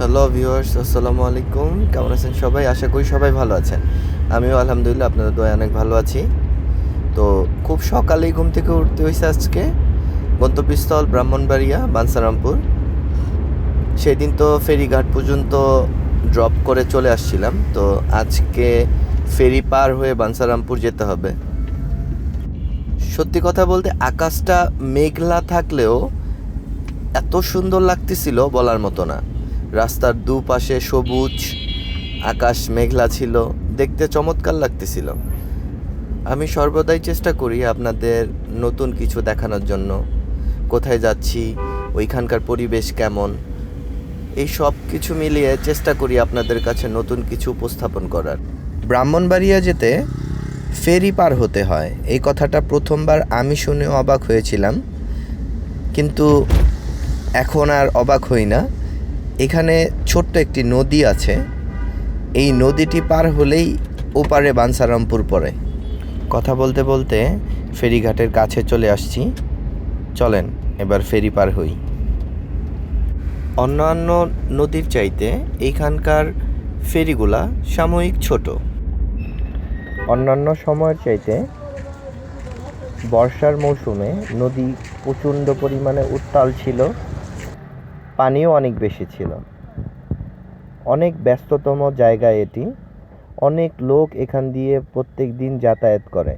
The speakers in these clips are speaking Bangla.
হ্যালো ভিউয়ার্স আসসালামু আলাইকুম। কেমন আছেন সবাই? আশা করি সবাই ভালো আছেন। আমিও আলহামদুলিল্লাহ আপনাদের দোয়া অনেক ভালো আছি। তো খুব সকালেই ঘুম থেকে উঠতে হয়েছে আজকে। গন্তব্যস্থল ব্রাহ্মণবাড়িয়া, বানসারামপুর। সেদিন তো ফেরিঘাট পর্যন্ত ড্রপ করে চলে আসছিলাম। তো আজকে ফেরি পার হয়ে বানসারামপুর যেতে হবে। সত্যি কথা বলতে আকাশটা মেঘলা থাকলেও এত সুন্দর লাগতেছিল বলার মতো না। রাস্তার দুপাশে সবুজ, আকাশ মেঘলা ছিল, দেখতে চমৎকার লাগতেছিল। আমি সর্বদাই চেষ্টা করি আপনাদের নতুন কিছু দেখানোর জন্য। কোথায় যাচ্ছি, ওইখানকার পরিবেশ কেমন, এই সব কিছু মিলিয়ে চেষ্টা করি আপনাদের কাছে নতুন কিছু উপস্থাপন করার। ব্রাহ্মণবাড়িয়া যেতে ফেরি পার হতে হয়, এই কথাটা প্রথমবার আমি শুনে অবাক হয়েছিলাম। কিন্তু এখন আর অবাক হই না। এখানে ছোট্ট একটি নদী আছে। এই নদীটি পার হলেই ওপারে বানসারামপুর পড়ে। কথা বলতে বলতে ফেরিঘাটের কাছে চলে আসছি। চলেন, এবার ফেরি পার হই। অন্যান্য নদীর চাইতে এইখানকার ফেরিগুলা সাময়িক ছোট। অন্যান্য সময়ের চাইতে বর্ষার মৌসুমে নদী প্রচণ্ড পরিমাণে উত্তাল ছিল। পানিও অনেক বেশি ছিল। অনেক ব্যস্ততম জায়গা এটি। অনেক লোক এখান দিয়ে প্রত্যেক দিন যাতায়াত করে।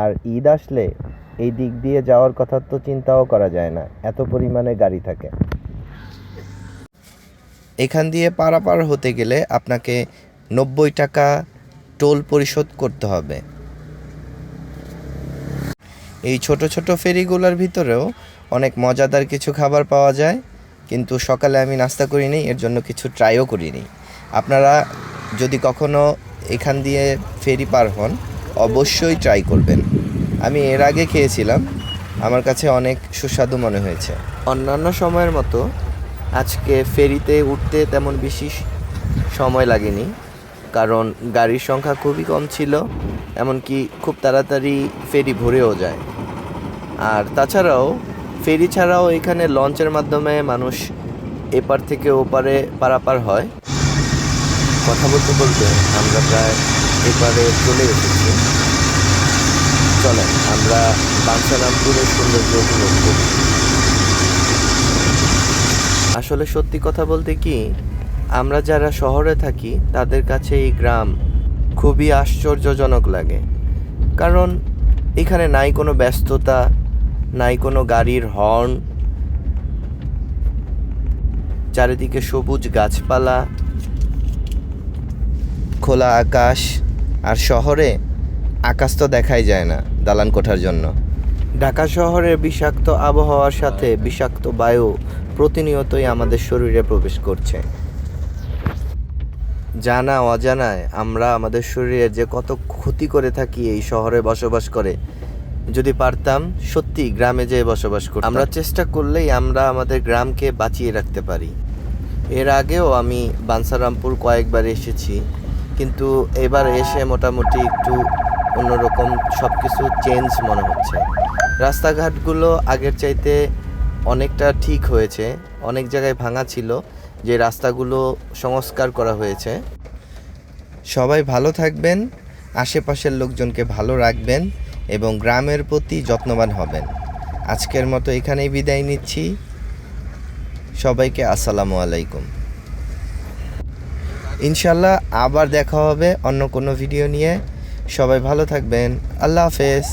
আর ঈদ আসলে এই দিক দিয়ে যাওয়ার কথা তো চিন্তাও করা যায় না, এত পরিমাণে গাড়ি থাকে। এখান দিয়ে পারাপার হতে গেলে আপনাকে নব্বই টাকা টোল পরিশোধ করতে হবে। এই ছোট ছোট ফেরিগুলোর ভিতরেও অনেক মজাদার কিছু খাবার পাওয়া যায়। কিন্তু সকালে আমি নাস্তা করিনি, এর জন্য কিছু ট্রাইও করিনি। আপনারা যদি কখনো এখান দিয়ে ফেরি পার হন, অবশ্যই ট্রাই করবেন। আমি এর আগে খেয়েছিলাম, আমার কাছে অনেক সুস্বাদু মনে হয়েছে। অন্যান্য সময়ের মতো আজকে ফেরিতে উঠতে তেমন বেশি সময় লাগেনি, কারণ গাড়ির সংখ্যা খুবই কম ছিল, এমনকি খুব তাড়াতাড়ি ফেরি ভরেও যায়। আর তাছাড়াও ফেরি ছাড়াও এখানে লঞ্চের মাধ্যমে মানুষ এপার থেকে ওপারে পারাপার হয়। কথা বলতে বলতে আমরা প্রায় এপারে চলে এসেছি। চলেন আমরা বাঞ্ছারামপুরের সৌন্দর্য উপভোগ করি। আসলে সত্যি কথা বলতে কি, আমরা যারা শহরে থাকি, তাদের কাছে এই গ্রাম খুবই আশ্চর্যজনক লাগে। কারণ এখানে নাই কোনো ব্যস্ততা নাই কোনো গাড়ির হর্ন। চারিদিকে সবুজ গাছপালা, খোলা আকাশ, আর শহরে আকাশ তো দেখাই যায় না দালান কোঠার জন্য। ঢাকা শহরের বিষাক্ত আবহাওয়ার সাথে বিষাক্ত বায়ু প্রতিনিয়তই আমাদের শরীরে প্রবেশ করছে। জানা অজানায় আমরা আমাদের শরীরে যে কত ক্ষতি করে থাকি এই শহরে বসবাস করে যদি পারতাম, সত্যি গ্রামে যেয়ে বসবাস করতাম। আমরা চেষ্টা করলেই আমরা আমাদের গ্রামকে বাঁচিয়ে রাখতে পারি। এর আগেও আমি বানসারামপুর কয়েকবার এসেছি, কিন্তু এবার এসে মোটামুটি একটু অন্যরকম সব কিছু চেঞ্জ মনে হচ্ছে। রাস্তাঘাটগুলো আগের চাইতে অনেকটা ঠিক হয়েছে, অনেক জায়গায় ভাঙা ছিল, যে রাস্তাগুলো সংস্কার করা হয়েছে। সবাই ভালো থাকবেন, আশেপাশের লোকজনকে ভালো রাখবেন এবং গ্রামের প্রতি যত্নবান হবেন। আজকের মতো এখানেই বিদায় নিচ্ছি। সবাইকে আসসালামু আলাইকুম। ইনশাল্লাহ আবার দেখা হবে অন্য কোনো ভিডিও নিয়ে। সবাই ভালো থাকবেন। আল্লাহ হাফেজ।